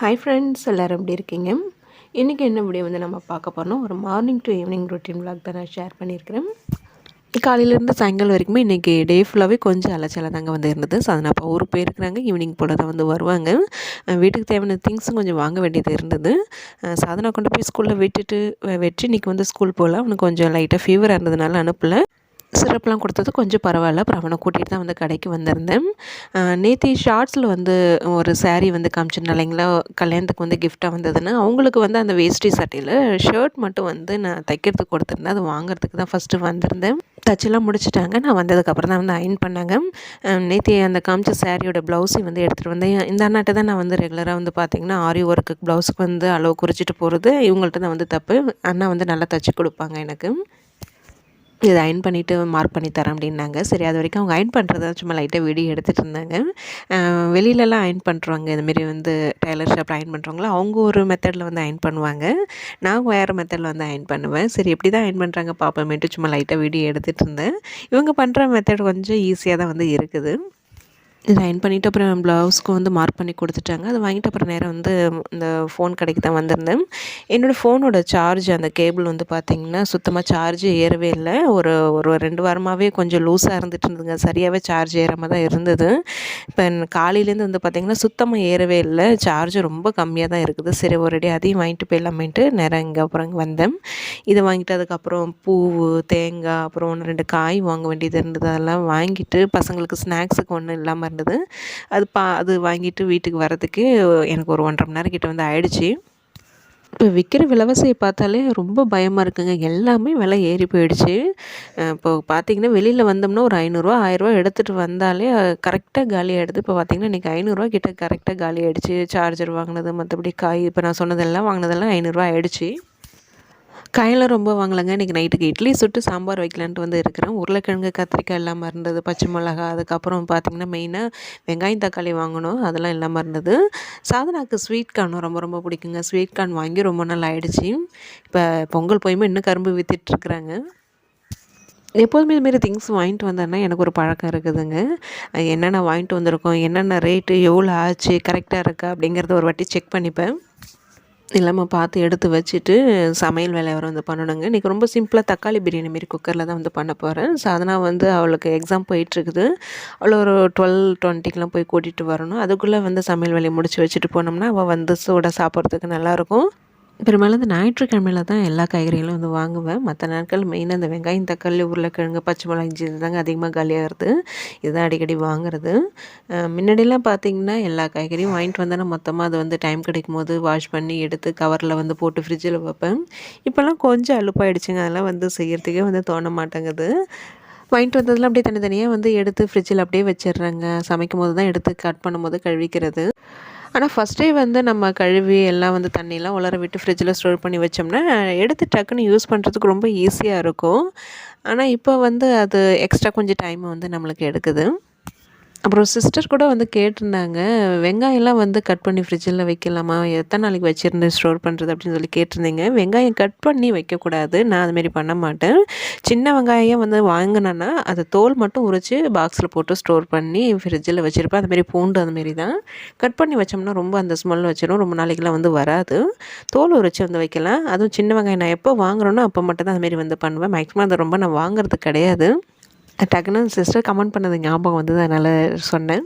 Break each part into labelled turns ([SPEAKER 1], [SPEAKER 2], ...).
[SPEAKER 1] Hi friends எல்லோரும் எப்படி இருக்கீங்க? இன்றைக்கி என்ன வீடியோ வந்து நம்ம பார்க்க போகிறோம் ஒரு morning to evening routine vlog தான் நான் ஷேர் பண்ணியிருக்கிறேன். காலையிலேருந்து சாயங்காலம் வரைக்குமே இன்றைக்கி டே ஃபுல்லாகவே கொஞ்சம் அலைச்சலாக தாங்க வந்து இருந்தது. ஸோ அதனால் அப்போ ஊருக்கு போயிருக்கிறாங்க. ஈவினிங் போல் தான் வந்து வருவாங்க. வீட்டுக்கு தேவையான திங்ஸும் கொஞ்சம் வாங்க வேண்டியது இருந்தது. சாதனை சாதனா கொண்டு போய் ஸ்கூலில் விட்டுட்டு வெற்றி இன்றைக்கி வந்து ஸ்கூல் போகல அவனுக்கு கொஞ்சம் லைட்டாக ஃபீவராக இருந்ததுனால அனுப்பலை. சிரப்லாம் கொடுத்தது. கொஞ்சம் பரவாயில்ல. அப்புறம் அவனை கூட்டிகிட்டு தான் வந்து கடைக்கு வந்திருந்தேன். நேற்று ஷார்ட்ஸில் வந்து ஒரு சாரீ வந்து காமிச்சிருந்தேன் இல்லைங்களா? கல்யாணத்துக்கு வந்து கிஃப்டாக வந்ததுன்னு. அவங்களுக்கு வந்து அந்த வேஷ்டி சட்டையில் ஷர்ட் மட்டும் வந்து நான் தைக்கிறதுக்கு கொடுத்துருந்தேன். அது வாங்குறதுக்கு தான் ஃபஸ்ட்டு வந்திருந்தேன். தச்செல்லாம் முடிச்சிட்டாங்க. நான் வந்ததுக்கப்புறம் தான் வந்து அயன் பண்ணாங்க. நேற்று அந்த காமிச்ச சாரியோட ப்ளவுஸையும் வந்து எடுத்துகிட்டு வந்தேன். இந்த அண்ணாட்ட தான் நான் வந்து ரெகுலராக வந்து பார்த்தீங்கன்னா ஆரி ஒர்க்கு ப்ளவுஸுக்கு வந்து அளவு குறிச்சிட்டு போகிறது இவங்கள்ட்ட தான் வந்து தப்பு. அண்ணா வந்து நல்லா தச்சு கொடுப்பாங்க எனக்கு. இதை அயன் பண்ணிவிட்டு மார்க் பண்ணி தரேன் அப்படின்னாங்க. சரி அது வரைக்கும் அவங்க அயன் பண்ணுறத சும்மா லைட்டாக வீடியோ எடுத்துகிட்டு இருந்தாங்க. வெளியிலலாம் அயன் பண்ணுறவங்க இதுமாரி வந்து டெய்லர் ஷாப்பில் அயன் பண்ணுறவங்கள அவங்க ஒரு மெத்தடில் வந்து அயன் பண்ணுவாங்க. நான் வேறு மெத்தடில் வந்து அயன் பண்ணுவேன். சரி எப்படி தான் அயன் பண்ணுறாங்க பார்ப்போமேட்டு சும்மா லைட்டாக வீடியோ எடுத்துகிட்டு இருந்தேன். இவங்க பண்ணுற மெத்தட் கொஞ்சம் ஈஸியாக தான் வந்து இருக்குது. லைன் பண்ணிவிட்டு அப்புறம் ப்ளவுஸ்க்கு வந்து மார்க் பண்ணி கொடுத்துட்டாங்க. அதை வாங்கிட்டு அப்புறம் நேரம் வந்து இந்த ஃபோன் கடைக்கு தான் வந்திருந்தேன். என்னோடய ஃபோனோட சார்ஜ் அந்த கேபிள் வந்து பார்த்திங்கன்னா சுத்தமாக சார்ஜ் ஏறவே இல்லை. ஒரு ஒரு ரெண்டு வாரமாகவே கொஞ்சம் லூஸாக இருந்துட்டு இருந்ததுங்க. சரியாகவே சார்ஜ் ஏறாமல் தான் இருந்தது. இப்போ காலையிலேருந்து வந்து பார்த்திங்கன்னா சுத்தமாக ஏறவே இல்லை. சார்ஜ் ரொம்ப கம்மியாக தான் இருக்குது. சரி ஒரேடி அதையும் வாங்கிட்டு போயிடலாமேன்ட்டு நேரம் இங்கே அப்புறம் இங்கே வந்தேன். இதை வாங்கிட்டு அதுக்கப்புறம் பூவு தேங்காய் அப்புறம் ஒன்று ரெண்டு காய் வாங்க வேண்டியது இருந்தது. அதெல்லாம் வாங்கிட்டு பசங்களுக்கு ஸ்நாக்ஸுக்கு ஒன்றும் இல்லாமல் இருந்தது. அது பா அது வாங்கிட்டு வீட்டுக்கு வரதுக்கு எனக்கு ஒரு ஒன்றரை மணி நேரம் கிட்ட வந்து ஆயிடுச்சு. இப்போ விற்கிற விலவசையை பார்த்தாலே ரொம்ப பயமாக இருக்குங்க. எல்லாமே விலை ஏறி போயிடுச்சு. இப்போ பார்த்தீங்கன்னா வெளியில் வந்தோம்னா ஒரு ஐநூறுரூவா ஆயிரரூவா எடுத்துகிட்டு வந்தாலே கரெக்டாக காலி ஆகிடுது இப்போ பார்த்தீங்கன்னா இன்றைக்கி ஐநூறுரூவா கிட்ட கரெக்டாக காலி ஆகிடுச்சு சார்ஜர் வாங்கினது மற்றபடி காய் இப்போ நான் சொன்னதெல்லாம் வாங்கினதெல்லாம் ஐநூறுரூவா ஆயிடுச்சு. காயெல்லாம் ரொம்ப வாங்கலைங்க. இன்றைக்கி நைட்டுக்கு இட்லி சுட்டு சாம்பார் வைக்கலான்ட்டு வந்து இருக்கிறேன். உருளைக்கிழங்கு கத்திரிக்காய் இல்லாமல் இருந்தது பச்சை மிளகா அதுக்கப்புறம் பார்த்திங்கன்னா மெயினாக வெங்காயம் தக்காளி வாங்கணும். அதெல்லாம் இல்லாமல் இருந்தது. சாதனாக்கு ஸ்வீட் கார்னும் ரொம்ப ரொம்ப பிடிக்குங்க. ஸ்வீட் கார்ன் வாங்கி ரொம்ப நாள் ஆகிடுச்சி இப்போ பொங்கல் போயுமே இன்னும் கரும்பு விற்றுட்ருக்குறாங்க எப்போதுமே இதுமாரி திங்ஸ் வாங்கிட்டு வந்தேன்னா எனக்கு ஒரு பழக்கம் இருக்குதுங்க. என்னென்ன வாங்கிட்டு வந்திருக்கோம் என்னென்ன ரேட்டு எவ்வளோ ஆச்சு கரெக்டாக இருக்கா அப்படிங்கிறத ஒரு வாட்டி செக் பண்ணிப்பேன். இல்லாமல் பார்த்து எடுத்து வச்சுட்டு சமையல் வேலை வர வந்து பண்ணணுங்க. இன்றைக்கி ரொம்ப சிம்பிளாக தக்காளி பிரியாணி மாரி குக்கரில் தான் வந்து பண்ண போகிறேன் சாதனா வந்து அவளுக்கு எக்ஸாம் போயிட்டுருக்குது. அவளை ஒரு டுவெல் டுவெண்ட்டிக்கெலாம் போய் கூட்டிகிட்டு வரணும். அதுக்குள்ளே வந்து சமையல் வேலையை முடிச்சு வச்சுட்டு போனோம்னா அவள் வந்து சூடாக சாப்பிட்றதுக்கு நல்லாயிருக்கும் பெரும்பாலும் இந்த ஞாயிற்றுக்கிழமையில தான் எல்லா காய்கறிகளும் வந்து வாங்குவேன். மற்ற நாட்கள் மெயினாக இந்த வெங்காயம் தக்காளி உருளைக்கிழங்கு பச்சை மிளகாய் இஞ்சி இதுதாங்க அதிகமாக காலியாகிறது இதுதான் அடிக்கடி வாங்குறது. முன்னாடிலாம் பார்த்தீங்கன்னா எல்லா காய்கறியும் வாங்கிட்டு வந்தேன்னா மொத்தமாக அது வந்து டைம் கிடைக்கும் போது வாஷ் பண்ணி எடுத்து கவரில் வந்து போட்டு ஃப்ரிட்ஜில் வைப்பேன். இப்போல்லாம் கொஞ்சம் அழுப்பாயிடுச்சுங்க அதெல்லாம் வந்து செய்கிறதுக்கே வந்து தோண மாட்டேங்குது. வாங்கிட்டு வந்ததெல்லாம் அப்படியே தனித்தனியாக வந்து எடுத்து ஃப்ரிட்ஜில் அப்படியே வச்சிடுறாங்க. சமைக்கும் போது தான் எடுத்து கட் பண்ணும்போது கழுவிக்கிறது. ஆனால் ஃபஸ்ட்டே வந்து நம்ம கழுவி எல்லாம் வந்து தண்ணியெலாம் உலர விட்டு ஃப்ரிட்ஜில் ஸ்டோர் பண்ணி வச்சோம்னா எடுத்து டக்குன்னு யூஸ் பண்ணுறதுக்கு ரொம்ப ஈஸியாக இருக்கும். ஆனால் இப்போ வந்து அது எக்ஸ்ட்ரா கொஞ்சம் டைம் வந்து நம்மளுக்கு எடுக்குது. அப்புறம் சிஸ்டர் கூட வந்து கேட்டிருந்தாங்க வெங்காயம்லாம் வந்து கட் பண்ணி ஃப்ரிட்ஜில் வைக்கலாமா? எத்தனை நாளைக்கு வச்சுருந்து ஸ்டோர் பண்ணுறது அப்படின்னு சொல்லி கேட்டிருந்தீங்க. வெங்காயம் கட் பண்ணி வைக்கக்கூடாது. நான் அதுமாரி பண்ண மாட்டேன். சின்ன வெங்காயம் வந்து வாங்கினேன்னா அதை தோல் மட்டும் உரித்து பாக்ஸில் போட்டு ஸ்டோர் பண்ணி ஃப்ரிட்ஜில் வச்சுருப்பேன். அதுமாரி பூண்டு அதுமாரி தான். கட் பண்ணி வச்சோம்னா ரொம்ப அந்த ஸ்மெல் வச்சிடும் ரொம்ப நாளைக்கெல்லாம் வந்து வராது. தோல் உரித்து வந்து வைக்கலாம். அதுவும் சின்ன வெங்காயம் நான் எப்போ வாங்குறேனோ அப்போ மட்டும் தான் அதுமாரி வந்து பண்ணுவேன். மேக்ஸிமம் அதை ரொம்ப நான் வாங்குறது கிடையாது. டக்குன்னு சிஸ்டர் கமெண்ட் பண்ணது ஞாபகம் வந்தது அதனால் சொன்னேன்.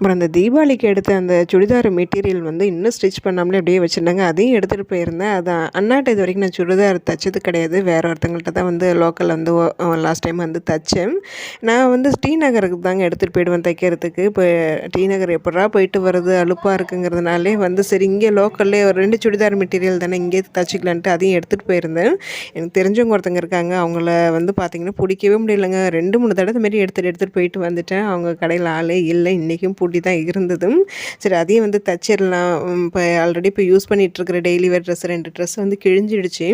[SPEAKER 1] அப்புறம் அந்த தீபாவளிக்கு எடுத்த அந்த சுடிதார் மெட்டீரியல் வந்து இன்னும் ஸ்டிச் பண்ணாமலே அப்படியே வச்சுருந்தாங்க. அதையும் எடுத்துகிட்டு போயிருந்தேன். அதான் அண்ணாட்ட இது வரைக்கும் நான் சுடிதார் தைச்சது கிடையாது. வேறு ஒருத்தங்கள்ட்ட தான் வந்து லோக்கலில் வந்து லாஸ்ட் டைம் வந்து தைச்சேன். நான் வந்து ஸ்ரீநகருக்கு தாங்க எடுத்துகிட்டு போயிடுவேன் தைக்கிறதுக்கு. இப்போ ஸ்ரீநகர் எப்படா போயிட்டு வர்றது? அலுப்பாக இருக்குங்கிறதுனாலே வந்து சரி இங்கே லோக்கல்லே ஒரு ரெண்டு சுடிதார் மெட்டீரியல் தானே இங்கே தச்சுக்கலான்ட்டு அதையும் எடுத்துகிட்டு போயிருந்தேன். எனக்கு தெரிஞ்சவங்க ஒருத்தங்க இருக்காங்க. அவங்கள வந்து பார்த்திங்கன்னா பிடிக்கவே முடியலைங்க. ரெண்டு மூணு தடவை மாரி எடுத்துகிட்டு எடுத்துகிட்டு போயிட்டு வந்துட்டேன். அவங்க கடையில் ஆளே இல்லை. இன்றைக்கும் பூட்டி தான் இருந்ததும். சரி அதையும் வந்து தச்சிடலாம் இப்போ ஆல்ரெடி இப்போ யூஸ் பண்ணிகிட்ருக்கிற டெய்லி வேர் ட்ரெஸ் ரெண்டு ட்ரெஸ் வந்து கிழிஞ்சிடுச்சு.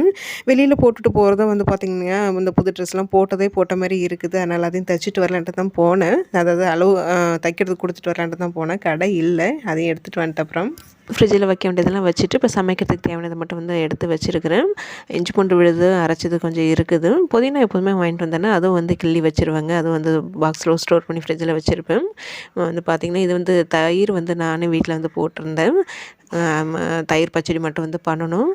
[SPEAKER 1] வெளியில் போட்டுட்டு போகிறதும் வந்து பார்த்திங்கன்னா இந்த புது ட்ரெஸ்லாம் போட்டதே போட்ட மாதிரி இருக்குது. அதனால் அதையும் தச்சுட்டு வரலான்ட்டு தான் போனேன். அதாவது அளவு தைக்கிறதுக்கு கொடுத்துட்டு வரலான்ட்டு தான் போனேன். கடை இல்லை. அதையும் எடுத்துகிட்டு வந்துட்டு அப்புறம். ஃப்ரிட்ஜில் வைக்க வேண்டியதெல்லாம் வச்சுட்டு இப்போ சமைக்கிறதுக்கு தேவையானதை மட்டும் வந்து எடுத்து வச்சுருக்கிறேன். இஞ்சி பூண்டு விழுது அரைச்சது கொஞ்சம் இருக்குது. புதினா எப்போதுமே வாங்கிட்டு வந்தேன்னா அதுவும் வந்து கிள்ளி வச்சுருவாங்க. அதுவும் வந்து பாக்ஸில் ஸ்டோர் பண்ணி ஃப்ரிட்ஜில் வச்சுருப்பேன். வந்து பார்த்திங்கன்னா இது வந்து தயிர் வந்து நானே வீட்டில் வந்து போட்டிருந்தேன். தயிர் பச்சடி மட்டும் வந்து பண்ணணும்.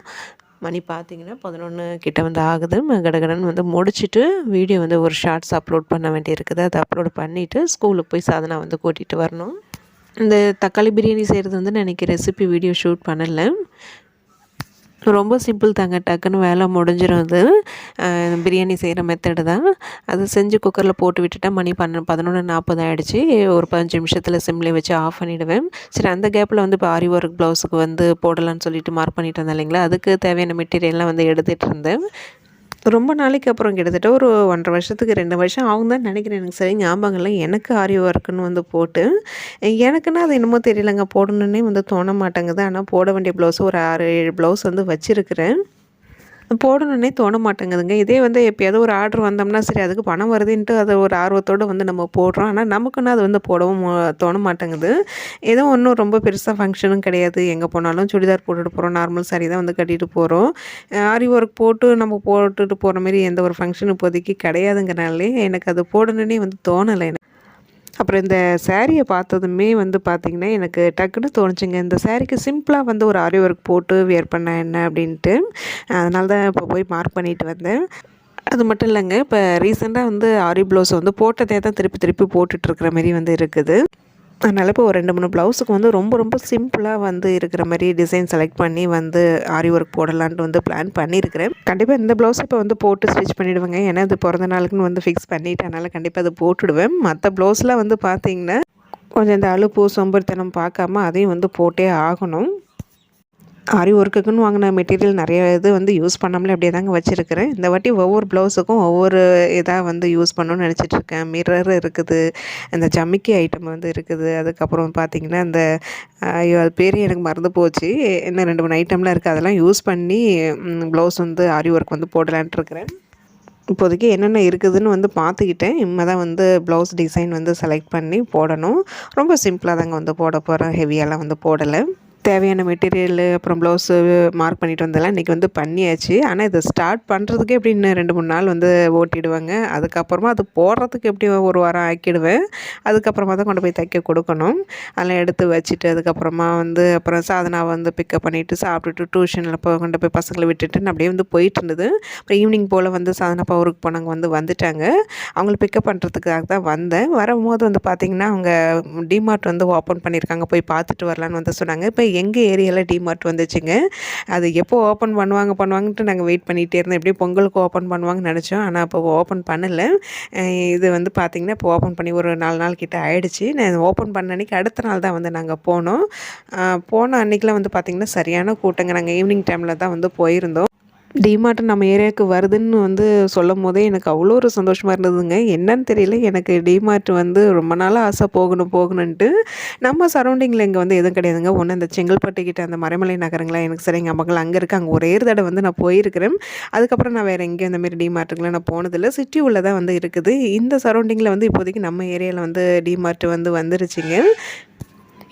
[SPEAKER 1] மணி பார்த்தீங்கன்னா பதினொன்று கிட்ட வந்து ஆகுது. கடகடன் வந்து முடிச்சுட்டு வீடியோ வந்து ஒரு ஷார்ட்ஸ் அப்லோட் பண்ண வேண்டியிருக்குது. அதை அப்லோட் பண்ணிவிட்டு ஸ்கூலுக்கு போய் சாதனை வந்து கூட்டிகிட்டு வரணும். இந்த தக்காளி பிரியாணி செய்கிறது வந்து நான் இன்றைக்கி ரெசிபி வீடியோ ஷூட் பண்ணலை. ரொம்ப சிம்பிள் தாங்க டக்குன்னு வேலை முடிஞ்சிடும் அது. பிரியாணி செய்கிற மெத்தடு தான். அது செஞ்சு குக்கரில் போட்டு விட்டுட்டா மணி பன்ன பதினொன்று நாற்பது ஆகிடுச்சு ஒரு பதினஞ்சு நிமிஷத்தில் சிம்லேயே வச்சு ஆஃப் பண்ணிவிடுவேன் சரி அந்த கேப்பில் வந்து இப்போ ஆரி ஒர்க் ப்ளவுஸுக்கு வந்து போடலான்னு சொல்லிட்டு மார்க் பண்ணிட்டு இருந்தேன் இல்லைங்களா? அதுக்கு தேவையான மெட்டீரியல்லாம் வந்து எடுத்துகிட்டு இருந்தேன். ரொம்ப நாளைக்கு அப்புறம் கிட்டத்தட்ட ஒரு ஒன்றரை வருஷத்துக்கு ரெண்டு வருஷம் அவங்க தான் நினைக்கிறேன். எனக்கு சரி ஞாபகம் இல்லை எனக்கு ஆரி ஒர்க்குன்னு வந்து போட்டு எனக்குன்னா அது என்னமோ தெரியலங்க. போடணுன்னே வந்து தோண மாட்டேங்குது. ஆனால் போட வேண்டிய ப்ளவுஸ் ஒரு ஆறு ஏழு ப்ளவுஸ் வந்து வச்சுருக்கிறேன். போடணுன்னே தோண மாட்டேங்குதுங்க இதே வந்து எப்போயாவது ஒரு ஆர்டர் வந்தோம்னா சரி அதுக்கு பணம் வருதுன்ட்டு அதை ஒரு ஆர்வத்தோடு வந்து நம்ம போடுறோம். ஆனால் நமக்குன்னு அது வந்து போடவும் தோண மாட்டேங்குது ஏதோ ஒன்றும் ரொம்ப பெருசாக ஃபங்க்ஷனும் கிடையாது. எங்கே போனாலும் சுடிதார் போட்டுட்டு போகிறோம் நார்மல் சாரி தான் வந்து கட்டிட்டு போகிறோம் ஆரி ஒர்க் போட்டு நம்ம போட்டுட்டு போகிற மாதிரி எந்த ஒரு ஃபங்க்ஷன் இப்போதைக்கு கிடையாதுங்கிறனாலே எனக்கு அது போடணுன்னே வந்து தோணலை எனக்கு. அப்புறம் இந்த சேரீயை பார்த்ததுமே வந்து பார்த்திங்கன்னா எனக்கு டக்குன்னு தோணுச்சுங்க. இந்த சேரீக்கு சிம்பிளாக வந்து ஒரு ஆரி ஒர்க் போட்டு வியர் பண்ண என்ன அப்படின்ட்டு. அதனால தான் இப்போ போய் மார்க் பண்ணிட்டு வந்தேன். அது மட்டும் இல்லைங்க இப்போ ரீசெண்டாக வந்து ஆரி ப்ளவுஸ் வந்து போட்டதே தான் திருப்பி திருப்பி போட்டுட்ருக்கிற மாரி வந்து இருக்குது. அதனால் இப்போ ஒரு ரெண்டு மூணு ப்ளவுஸுக்கு வந்து ரொம்ப ரொம்ப சிம்பிளாக வந்து இருக்கிற மாதிரி டிசைன் செலக்ட் பண்ணி வந்து ஆரி ஒர்க் போடலான்ட்டு வந்து பிளான் பண்ணியிருக்கிறேன். கண்டிப்பாக இந்த ப்ளவுஸ் இப்போ வந்து போட்டு ஸ்டிச் பண்ணிவிடுவேங்க ஏன்னா அது பிறந்த நாளுக்குன்னு வந்து ஃபிக்ஸ் பண்ணிவிட்டு அதனால் கண்டிப்பாக அதை போட்டுடுவேன். மற்ற ப்ளவுஸ்லாம் வந்து பார்த்திங்கன்னா கொஞ்சம் இந்த அழுப்பு சொம்பருத்தனம் பார்க்காம அதையும் வந்து போட்டே ஆகணும். ஆரி ஒர்க்குக்குன்னு வாங்கின மெட்டீரியல் நிறைய இது வந்து யூஸ் பண்ணாமலே அப்படியே தாங்க வச்சுருக்கிறேன். இந்த வாட்டி ஒவ்வொரு ப்ளவுஸுக்கும் ஒவ்வொரு இதாக வந்து யூஸ் பண்ணணும்னு நினச்சிட்ருக்கேன் மிரர் இருக்குது இந்த ஜம்மிக்கி ஐட்டம் வந்து இருக்குது. அதுக்கப்புறம் பார்த்திங்கன்னா இந்த ஐயோ அது பேர் எனக்கு மறந்து போச்சு. இன்னும் ரெண்டு மூணு ஐட்டம்லாம் இருக்குது அதெல்லாம் யூஸ் பண்ணி ப்ளவுஸ் வந்து ஆரி ஒர்க் வந்து போடலான்ட்டு இருக்கிறேன். இப்போதைக்கு என்னென்ன இருக்குதுன்னு வந்து பார்த்துக்கிட்டேன் இனிமே தான் வந்து ப்ளவுஸ் டிசைன் வந்து செலக்ட் பண்ணி போடணும். ரொம்ப சிம்பிளாக தாங்க வந்து போட போகிறேன் ஹெவியெல்லாம் வந்து போடலை. தேவையான மெட்டீரியலு அப்புறம் ப்ளவுஸு மார்க் பண்ணிட்டு வந்தெல்லாம் இன்றைக்கி வந்து பண்ணியாச்சு. ஆனால் இதை ஸ்டார்ட் பண்ணுறதுக்கே எப்படி இன்னும் ரெண்டு மூணு நாள் வந்து ஓட்டிடுவாங்க. அதுக்கப்புறமா அது போடுறதுக்கு எப்படி ஒரு வாரம் ஆக்கிடுவேன். அதுக்கப்புறமா தான் கொண்டு போய் தைக்க கொடுக்கணும். அதெல்லாம் எடுத்து வச்சுட்டு அதுக்கப்புறமா வந்து அப்புறம் சாதனா வந்து பிக்கப் பண்ணிவிட்டு சாப்பிட்டுட்டு டியூஷனில் போய் கொண்டு போய் பசங்களை விட்டுட்டு அப்படியே வந்து போயிட்டு இருந்தது. அப்புறம் ஈவினிங் போல் வந்து சாதனாப்பா பவருக்கு போனாங்க வந்து வந்துட்டாங்க. அவங்கள பிக்கப் பண்ணுறதுக்காக தான் வந்தேன். வரும்போது வந்து பார்த்திங்கன்னா அவங்க டிமார்ட் வந்து ஓப்பன் பண்ணியிருக்காங்க. போய் பார்த்துட்டு வரலான்னு வந்து சொன்னாங்க. இப்போ எங்கள் ஏரியாவில் டிமார்ட் வந்துச்சுங்க. அது எப்போ ஓப்பன் பண்ணுவாங்க பண்ணுவாங்கன்ட்டு நாங்கள் வெயிட் பண்ணிகிட்டே இருந்தோம். எப்படி பொங்கலுக்கு ஓப்பன் பண்ணுவாங்கன்னு நினச்சோம். ஆனால் அப்போ ஓப்பன் பண்ணலை. இது வந்து பார்த்திங்கன்னா இப்போ ஓப்பன் பண்ணி ஒரு நாலு நாள் கிட்டே ஆகிடுச்சு நான் ஓப்பன் பண்ண அன்றைக்கி அடுத்த நாள் தான் வந்து நாங்கள் போனோம். போன அன்றைக்கெலாம் வந்து பார்த்திங்கன்னா சரியான கூட்டங்க. நாங்கள் ஈவினிங் டைமில் தான் வந்து போயிருந்தோம். டிமார்ட் நம்ம ஏரியாவுக்கு வருதுன்னு வந்து சொல்லும் போதே எனக்கு அவ்வளோ ஒரு சந்தோஷமாக இருந்ததுங்க. என்னன்னு தெரியல எனக்கு டிமார்ட் வந்து ரொம்ப நாளாக ஆசை போகணும் போகணுன்ட்டு. நம்ம சரௌண்டிங்கில் இங்கே வந்து எதுவும் கிடையாதுங்க. ஒன்று அந்த செங்கல்பட்டு கிட்ட அந்த மறைமலை நகரங்களா எனக்கு சரி எங்கள் மக்கள் அங்கே இருக்குது அங்கே ஒரே தடவை வந்து நான் போயிருக்கிறேன். அதுக்கப்புறம் நான் வேறு எங்கேயும் அந்தமாரி மாதிரி டிமார்ட்டுக்குலாம் நான் போனதில்லை. சிட்டி உள்ளே தான் வந்து இருக்குது. இந்த சரௌண்டிங்கில் வந்து இப்போதைக்கு நம்ம ஏரியாவில் வந்து டிமார்ட் வந்து வந்துருச்சுங்க.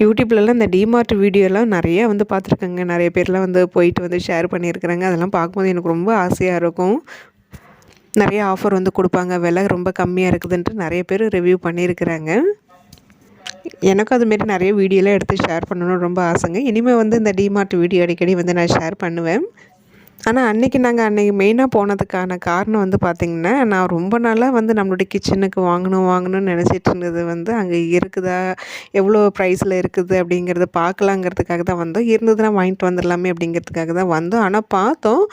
[SPEAKER 1] யூடியூப்லலாம் இந்த டிமார்ட் வீடியோலாம் நிறைய வந்து பார்த்துருக்கேங்க. நிறைய பேர்லாம் வந்து போயிட்டு வந்து ஷேர் பண்ணியிருக்கிறாங்க. அதெல்லாம் பார்க்கும்போது எனக்கு ரொம்ப ஆசையாக இருக்கும். நிறைய ஆஃபர் வந்து கொடுப்பாங்க. விலை ரொம்ப கம்மியாக இருக்குதுன்ட்டு நிறைய பேர் ரிவ்யூ பண்ணியிருக்கிறாங்க. எனக்கும் அதுமாரி நிறைய வீடியோலாம் எடுத்து ஷேர் பண்ணணும்னு ரொம்ப ஆசைங்க. இனிமேல் வந்து இந்த டிமார்ட் வீடியோ அடிக்கடி வந்து நான் ஷேர் பண்ணுவேன். ஆனால் அன்றைக்கி நாங்கள் அன்றைக்கி மெயினாக போனதுக்கான காரணம் வந்து பார்த்திங்கன்னா நான் ரொம்ப நாளாக வந்து நம்மளுடைய கிச்சனுக்கு வாங்கணும் வாங்கணும்னு நினச்சிட்டு இருந்தது வந்து அங்கே இருக்குதா? எவ்வளோ ப்ரைஸில் இருக்குது அப்படிங்கிறத பார்க்கலாங்கிறதுக்காக தான் வந்தோம். இருந்ததுன்னா வாங்கிட்டு வந்துடலாமே அப்படிங்கிறதுக்காக தான் வந்தோம். ஆனால் பார்த்தோம்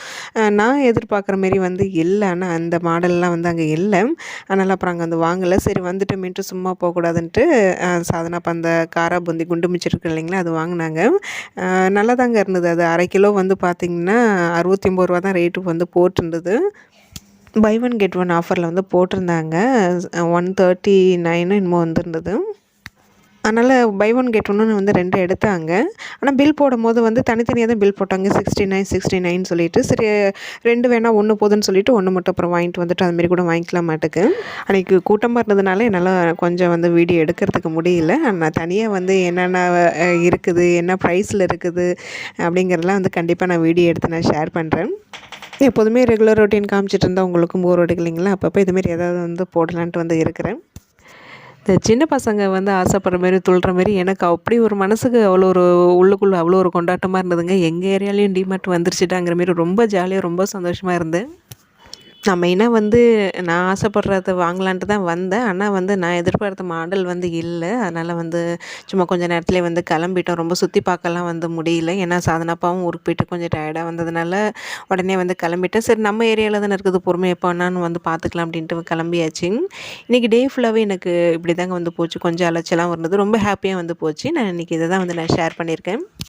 [SPEAKER 1] நான் எதிர்பார்க்குற மாரி வந்து இல்லை. ஆனால் அந்த மாடல்லாம் வந்து அங்கே இல்லை. அதனால் அப்புறம் அங்கே வந்து வாங்கலை. சரி வந்துட்டு மீன்ட்டு சும்மா போகக்கூடாதுன்ட்டு சாதனா இப்போ அந்த காரா பூந்தி குண்டு மிச்சிருக்கு இல்லைங்களா அது வாங்கினாங்க. நல்லா தாங்க இருந்தது. அது அரை கிலோ வந்து பார்த்திங்கன்னா அறுபது நூற்றி ஐம்பது ரூபா தான் ரேட்டு வந்து போட்டிருந்தது. பை ஒன் கெட் ஒன் ஆஃபரில் வந்து போட்டிருந்தாங்க. ஒன் தேர்ட்டி நைனு என்னமோ வந்திருந்தது. அதனால் பை ஒன் கெட் ஒன்று வந்து ரெண்டு எடுத்தாங்க. ஆனால் பில் போடும்போது வந்து தனித்தனியாக தான் பில் போட்டாங்க. சிக்ஸ்டி நைன் சிக்ஸ்டி நைன் சொல்லிட்டு சரி ரெண்டு வேணால் ஒன்று போதுன்னு சொல்லிட்டு ஒன்று மட்டும் அப்புறம் வாங்கிட்டு வந்துட்டு அதுமாரி கூட வாங்கிக்கலாம் மாட்டுக்கு. அன்றைக்கி கூட்டமாக இருந்ததுனால என்னால் கொஞ்சம் வந்து வீடியோ எடுக்கிறதுக்கு முடியல. நான் தனியாக வந்து என்னென்ன இருக்குது என்ன ப்ரைஸில் இருக்குது அப்படிங்கிறதெல்லாம் வந்து கண்டிப்பாக நான் வீடியோ எடுத்து நான் ஷேர் பண்ணுறேன் எப்போதுமே ரெகுலர் ரொட்டீன் காமிச்சிட்டு இருந்தால் உங்களுக்கும் போர் அடிக்கலைங்களா? அப்பப்போ இதுமாரி ஏதாவது வந்து போடலான்ட்டு வந்து இருக்கிறேன். இந்த சின்ன பசங்க வந்து ஆசைப்படுற மாரி துள்ளுற மாரி எனக்கு அப்படி ஒரு மனசுக்கு அவ்வளோ ஒரு உள்ளுக்குள்ளே அவ்வளோ ஒரு கொண்டாட்டமாக இருந்ததுங்க. எங்கள் ஏரியாலையும் டிமார்ட் வந்துருச்சுட்டாங்கிற மாரி ரொம்ப ஜாலியாக ரொம்ப சந்தோஷமாக இருந்தேன் நான் மெயினாக வந்து நான் ஆசைப்படுறத வாங்கலான்ட்டு தான் வந்தேன். ஆனால் வந்து நான் எதிர்பார்த்த மாடல் வந்து இல்லை. அதனால் வந்து சும்மா கொஞ்ச நேரத்துலேயே வந்து கிளம்பிட்டோம். ரொம்ப சுற்றி பார்க்கலாம் வந்து முடியல. ஏன்னா சாதனாப்பாவும் ஊருக்கு போயிட்டு கொஞ்சம் டயர்டாக வந்ததுனால உடனே வந்து கிளம்பிட்டேன். சரி நம்ம ஏரியாவில் தானே இருக்குது. பொறுமை எப்போ வேணாலும் வந்து பார்த்துக்கலாம் அப்படின்ட்டு கிளம்பியாச்சு. இன்றைக்கி டே ஃபுல்லாகவே எனக்கு இப்படி தாங்க வந்து போச்சு. கொஞ்சம் அலைச்சலாம் இருந்தது. ரொம்ப ஹாப்பியாக வந்து போச்சு. நான் இன்றைக்கி இதை தான் வந்து நான் ஷேர் பண்ணியிருக்கேன்.